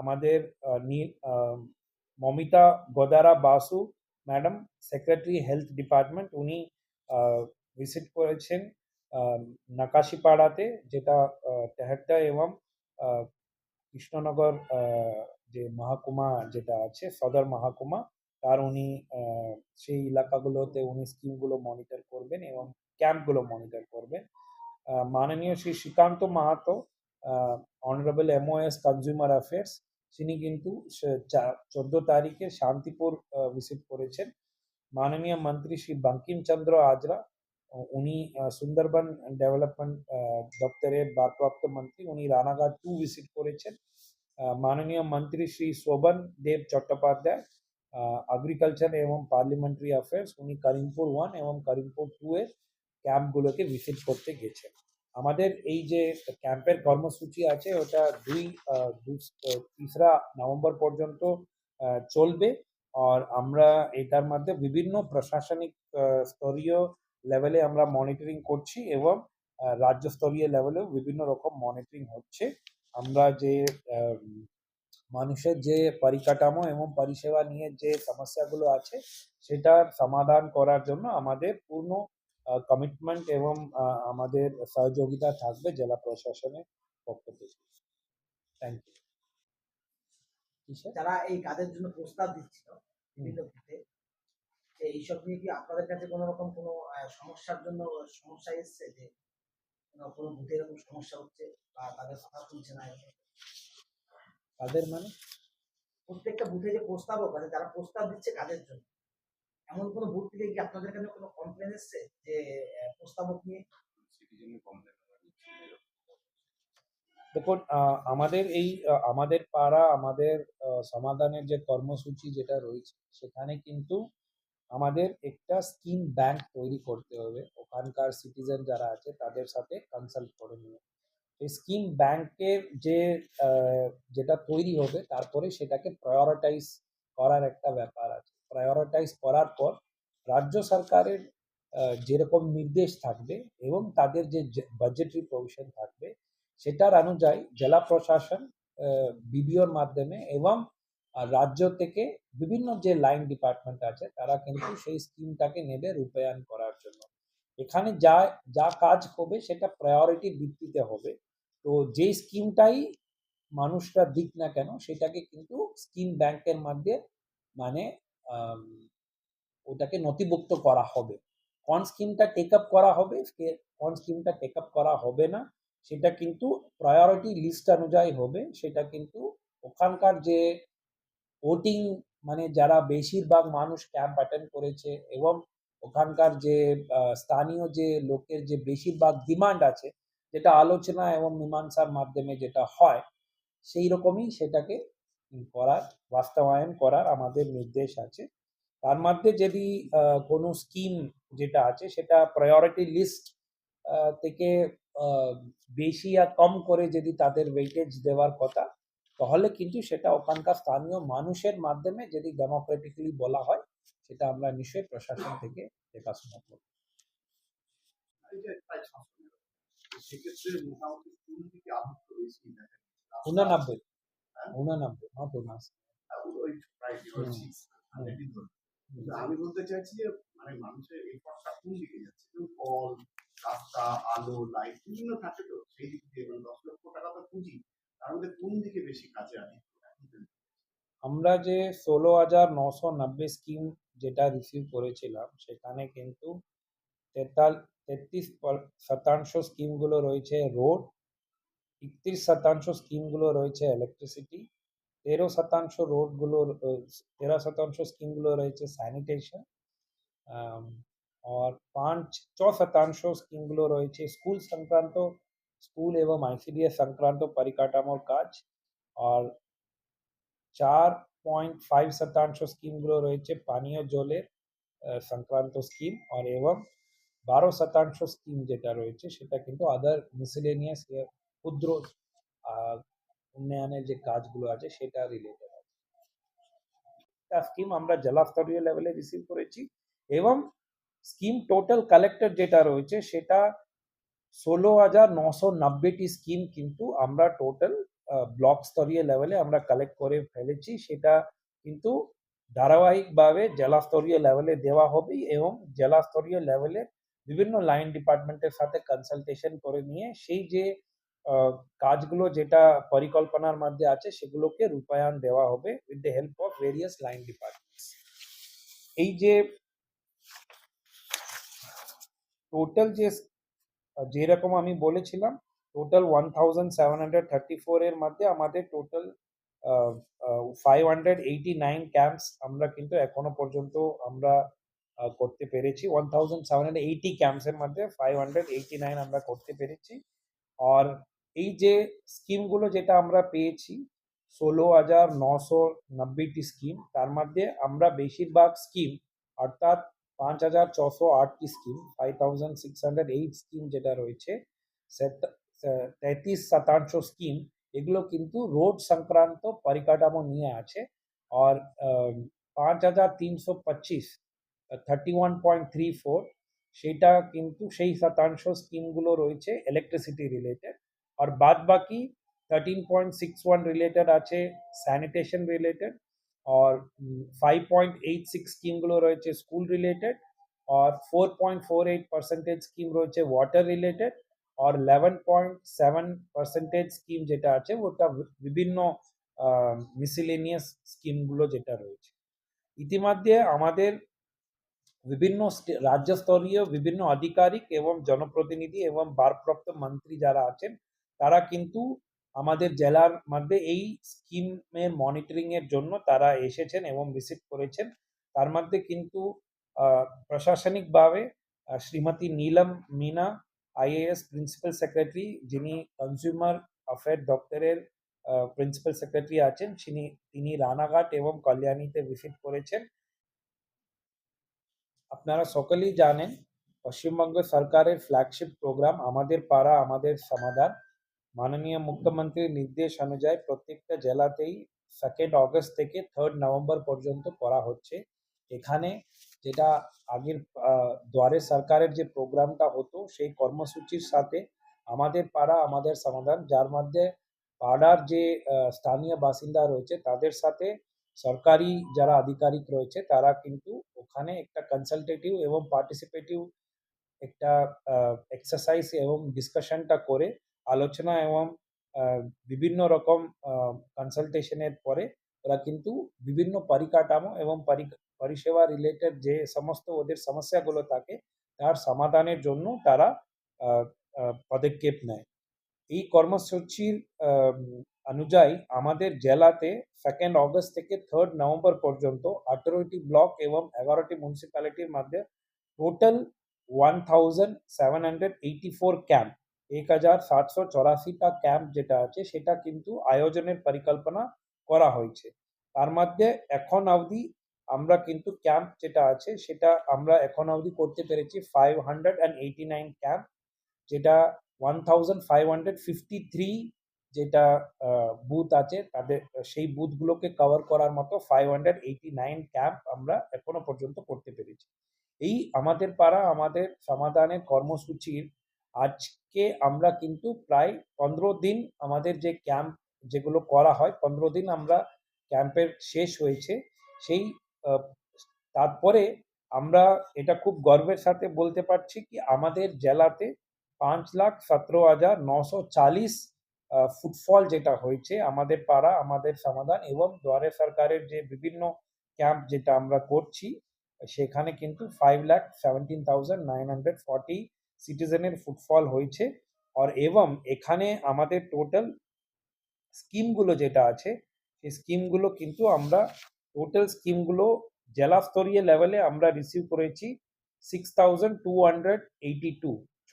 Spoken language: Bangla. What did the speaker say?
আমাদের Mamita Godara Basu, madam, secretary health department, উনি ভিজিট করেছেন নাকাশিপাড়াতে, যেটা তেহট্টা এবং কৃষ্ণনগর যে মহাকুমা যেটা আছে, সদর মহাকুমা, তার উনি সেই এলাকাগুলোতে উনি স্কিমগুলো মনিটর করবেন এবং ক্যাম্পগুলো মনিটর করবেন। মাননীয় Shri Srikanta Mahato honourable MOS consumer affairs তিনি কিন্তু চোদ্দ তারিখে শান্তিপুর ভিজিট করেছেন। মাননীয় মন্ত্রী শ্রী বঙ্কিম চন্দ্র আজরা উনি সুন্দরবন ডেভেলপমেন্ট দপ্তরের ভারপ্রাপ্ত মন্ত্রী। উনি রানাঘাট টু ভিজিট করেছেন। মাননীয় মন্ত্রী শ্রী শোভন দেব চট্টোপাধ্যায় এগ্রিকালচার এবং পার্লামেন্টারি অ্যাফেয়ার্স উনি করিমপুর ওয়ান এবং করিমপুর টু এর ক্যাম্পগুলোকে ভিজিট করতে গেছেন। আমাদের এই যে ক্যাম্পের কর্মসূচি আছে, ওটা দুই তিসরা নভেম্বর পর্যন্ত চলবে। আর আমরা এটার মধ্যে বিভিন্ন প্রশাসনিক স্তরীয় লেভেলে আমরা মনিটরিং করছি এবং রাজ্য স্তরীয় লেভেলেও বিভিন্ন রকম মনিটরিং হচ্ছে। আমরা যে মানুষের যে পরিকাঠামো এবং পরিষেবা নিয়ে যে সমস্যাগুলো আছে, সেটার সমাধান করার জন্য আমাদের পূর্ণ কমিটমেন্ট এবং আমাদের সহযোগিতা থাকবে জেলা প্রশাসনের পক্ষ থেকে। থ্যাংক ইউ যারা এই কাজের জন্য প্রস্তাব দিচ্ছিল বিভিন্ন এইসব নিয়ে কি আপনাদের কাছে কোনো রকম কোনো সমস্যার জন্য সমস্যা এসছে যে কোনো বুথে এরকম সমস্যা হচ্ছে বা তাদের কথা শুনছে না? তাদের মানে? প্রত্যেকটা বুথে যে প্রস্তাবক আছে যারা প্রস্তাব দিচ্ছে কাজের জন্য এমন কোনো বুথ থেকে কি আপনাদের কাছে কোনো কমপ্লেন এসছে যে প্রস্তাবক নিয়ে? দেখুন আমাদের এই আমাদের পাড়া আমাদের সমাধানের যে কর্মসূচি যেটা রয়েছে সেখানে কিন্তু আমাদের একটা স্কিম ব্যাংক তৈরি করতে হবে। ওখানকার সিটিজেন যারা আছে তাদের সাথে কনসাল্ট করে নিয়ে। এই স্কিম ব্যাংকের যে আহ, যেটা তৈরি হবে তারপরে সেটাকে প্রায়োরিটাইজ করার একটা ব্যাপার আছে। প্রায়োরিটাইজ করার পর রাজ্য সরকারের যেরকম নির্দেশ থাকবে এবং তাদের যে বাজেটারি প্রভিশন থাকবে, সেটার অনুযায়ী জেলা প্রশাসন বিডিওর মাধ্যমে এবং রাজ্য থেকে বিভিন্ন যে লাইন ডিপার্টমেন্ট আছে, তারা কিন্তু সেই স্কিমটাকে নেবে রূপায়ণ করার জন্য। এখানে যা যা কাজ হবে সেটা প্রায়োরিটি ভিত্তিতে হবে। তো যেই স্কিমটাই মানুষরা দিক না কেন, সেটাকে কিন্তু স্কিম ব্যাংকের মধ্যে মানে ওটাকে নথিভুক্ত করা হবে। কোন স্কিমটা টেক আপ করা হবে কোন স্কিমটা টেক আপ করা হবে না, সেটা কিন্তু প্রায়োরিটি লিস্ট অনুযায়ী হবে, সেটা কিন্তু ওখানকার যে ভোটিং মানে যারা বেশিরভাগ মানুষ ক্যাম্প অ্যাটেন্ড করেছে এবং ওখানকার যে স্থানীয় যে লোকের যে বেশিরভাগ ডিমান্ড আছে, যেটা আলোচনা এবং মীমাংসার মাধ্যমে যেটা হয়, সেই রকমই সেটাকে করার বাস্তবায়ন করার আমাদের নির্দেশ আছে। তার মধ্যে যদি কোনো স্কিম যেটা আছে সেটা প্রায়োরিটি লিস্ট থেকে বেশি আর কম করে যদি তাদের ওয়েটেজ দেওয়ার কথা তাহলে কিন্তু সেটা ওখানকার স্থানীয় মানুষের মাধ্যমে যদি ডেমোক্রেটিকলি বলা হয় সেটা আমরা নিশ্চয়ই প্রশাসন থেকে দেখাশোনা করব। উনানব্বই। উনানব্বই নট উনাশি আহ, ওই প্রায় zero হুম। six, hundred ই ধরুন। কিন্তু আমি বলতে চাইছি যে মানে মানুষের এফর্টটা কোন দিকে যাচ্ছে কল রাস্তা আলো লাইট বিভিন্ন থাকে তো সেই দিক দিয়ে মানে দশ লক্ষ টাকা তো পুঁজি তার মধ্যে কোন দিকে বেশি কাজে আনে? আমরা যে ষোলো হাজার নশো নব্বই স্কিম যেটা রিসিভ করেছিলাম সেখানে কিন্তু তেতাল তেত্রিশ শতাংশ স্কিমগুলো রয়েছে রোড একত্রিশ শতাংশ স্কিমগুলো রয়েছে ইলেকট্রিসিটি তেরো শতাংশ রোডগুলো তেরো শতাংশ স্কিমগুলো রয়েছে স্যানিটেশন আর পাঁচ ছ শতাংশ স্কিমগুলো রয়েছে স্কুল সংক্রান্ত স্কুল এবং আইসিডিএস সংক্রান্ত পরিকাঠামোর কাজ আর চার পয়েন্ট ফাইভ শতাংশ স্কিমগুলো রয়েছে পানীয় জলের আহ, সংক্রান্ত স্কিম আর এবং বারো শতাংশ স্কিম যেটা রয়েছে সেটা কিন্তু আদার মিসেলেনিয়াস ক্ষুদ্র উন্নয়নের যে কাজগুলো আছে সেটা রিলেটেড আছে। স্কিম আমরা জেলা স্তরীয় লেভেলে রিসিভ করেছি এবং স্কিম টোটাল কালেক্টেড যেটা রয়েছে সেটা ষোলো হাজার নশো নব্বইটি স্কিম কিন্তু আমরা টোটাল ব্লক স্তরীয় লেভেলে আমরা কালেক্ট করে ফেলেছি। সেটা কিন্তু ধারাবাহিকভাবে জেলা স্তরীয় লেভেলে দেওয়া হবে এবং জেলা স্তরীয় লেভেলে বিভিন্ন লাইন ডিপার্টমেন্টের সাথে কনসালটেশন করে নিয়ে সেই যে কাজগুলো যেটা পরিকল্পনার মধ্যে আছে সেগুলোকে রূপায়ণ দেওয়া হবে with the help of various line departments এই যে টোটাল যে যেরকম আমি বলেছিলাম total one thousand seven hundred thirty four এর মধ্যে আমাদের total five hundred eighty nine camps আমরা কিন্তু এখনও পর্যন্ত আমরা করতে পেরেছি। One thousand seven hundred eighty ক্যাম্পসের মধ্যে ফাইভ হান্ড্রেড এইটি নাইন আমরা করতে পেরেছি। আর এই যে স্কিমগুলো যেটা আমরা পেয়েছি, ষোলো হাজার নশো নব্বইটি স্কিম তার মধ্যে আমরা বেশিরভাগ স্কিম অর্থাৎ পাঁচ হাজার ছশো আটটি scheme five thousand six hundred eight scheme যেটা রয়েছে তেত্রিশ শতাংশ স্কিম এগুলো কিন্তু রোড সংক্রান্ত পরিকাঠামো নিয়ে আছে। আর পাঁচ হাজার তিনশো পঁচিশ thirty one point three four সেটা কিন্তু সেই শতাংশ স্কিমগুলো রয়েছে ইলেকট্রিসিটি রিলেটেড আর বাদ বাকি thirteen point six one related আছে স্যানিটেশন রিলেটেড और फाइव पॉइंट एट सिक्स স্কিমগুলো রয়েছে স্কুল রিলেটেড আর four point four eight percentage scheme রয়েছে ওয়াটার রিলেটেড আর eleven point seven percentage scheme যেটা আছে ওটা বিভিন্ন মিসিলেনিয়াস স্কিমগুলো যেটা রয়েছে ইতিমধ্যে আমাদের বিভিন্ন স্টে- রাজ্যস্তরীয় বিভিন্ন আধিকারিক এবং জনপ্রতিনিধি এবং ভারপ্রাপ্ত মন্ত্রী যারা আছেন তারা কিন্তু আমাদের জেলার মধ্যে এই স্কিমের মনিটরিং এর জন্য তারা এসেছেন এবং ভিজিট করেছেন। তার মধ্যে কিন্তু প্রশাসনিকভাবে Shrimati Neelam Meena IAS principal secretary, যিনি কনজিউমার অ্যাফেয়ার দপ্তরের প্রিন্সিপাল সেক্রেটারি আছেন তিনি তিনি রানাঘাট এবং কল্যাণীতে ভিজিট করেছেন। আপনারা সকলেই জানেন, পশ্চিমবঙ্গ সরকারের ফ্ল্যাগশিপ প্রোগ্রাম আমাদের পাড়া, আমাদের সমাধান। মাননীয় মুখ্যমন্ত্রীর নির্দেশ অনুযায়ী প্রত্যেকটা জেলাতেই সেকেন্ড অগস্ট থেকে থার্ড নভেম্বর পর্যন্ত করা হচ্ছে। এখানে যেটা আগের দুয়ারে সরকারের যে প্রোগ্রামটা হতো, সেই কর্মসূচির সাথে আমাদের পাড়া আমাদের সমাধান, যার মধ্যে পাড়ার যে স্থানীয় বাসিন্দা রয়েছে, তাদের সাথে সরকারি যারা আধিকারিক রয়েছে, তারা কিন্তু ওখানে একটা কনসালটেটিভ এবং পার্টিসিপেটিভ একটা এক্সারসাইজ এবং ডিসকাশনটা করে আলোচনা এবং বিভিন্ন রকম কনসালটেশনের পরে ওরা কিন্তু বিভিন্ন পরিকাঠামো এবং পরিষেবা রিলেটেড যে সমস্ত ওদের সমস্যাগুলো থাকে, তার সমাধানের জন্য তারা পদক্ষেপ নেয়। এই কর্মসূচির অনুযায়ী আমাদের জেলাতে সেকেন্ড অগস্ট থেকে থার্ড নভেম্বর পর্যন্ত আঠেরোটি ব্লক এবং এগারোটি মিউনিসিপ্যালিটির মধ্যে total one thousand seven hundred eighty four camp এক হাজার সাতশো চৌরাশিটা ক্যাম্প যেটা আছে, সেটা কিন্তু আয়োজনের পরিকল্পনা করা হয়েছে। তার মধ্যে এখন অবধি আমরা কিন্তু ক্যাম্প যেটা আছে, সেটা আমরা এখন অবধি করতে পেরেছি five hundred and eighty nine camp যেটা one thousand five hundred fifty three যেটা বুথ আছে, তাদের, সেই বুথগুলোকে কভার করার মতো five hundred eighty nine camp আমরা এখনও পর্যন্ত করতে পেরেছি। এই আমাদের পাড়া, আমাদের সমাধানের কর্মসূচির আজকে আমরা কিন্তু প্রায় পনেরো দিন আমাদের যে ক্যাম্প যেগুলো করা হয়, পনেরো দিন আমরা ক্যাম্পের শেষ হয়েছে। সেই তারপরে আমরা এটা খুব গর্বের সাথে বলতে পারছি কি, আমাদের জেলাতে পাঁচ লাখ সতেরো হাজার নশো চালিশ ফুটফল যেটা হয়েছে আমাদের পাড়া, আমাদের সমাধান এবং দুয়ারে সরকারের যে বিভিন্ন ক্যাম্প যেটা আমরা করছি, সেখানে কিন্তু five lakh seventeen thousand nine hundred forty সিটিজেনের footfall হয়েছে। আর এবং এখানে আমাদের টোটাল স্কিমগুলো যেটা আছে, সেই স্কিমগুলো কিন্তু আমরা টোটাল স্কিমগুলো জেলা স্তরীয় লেভেলে আমরা রিসিভ করেছি six thousand two hundred eighty two ছ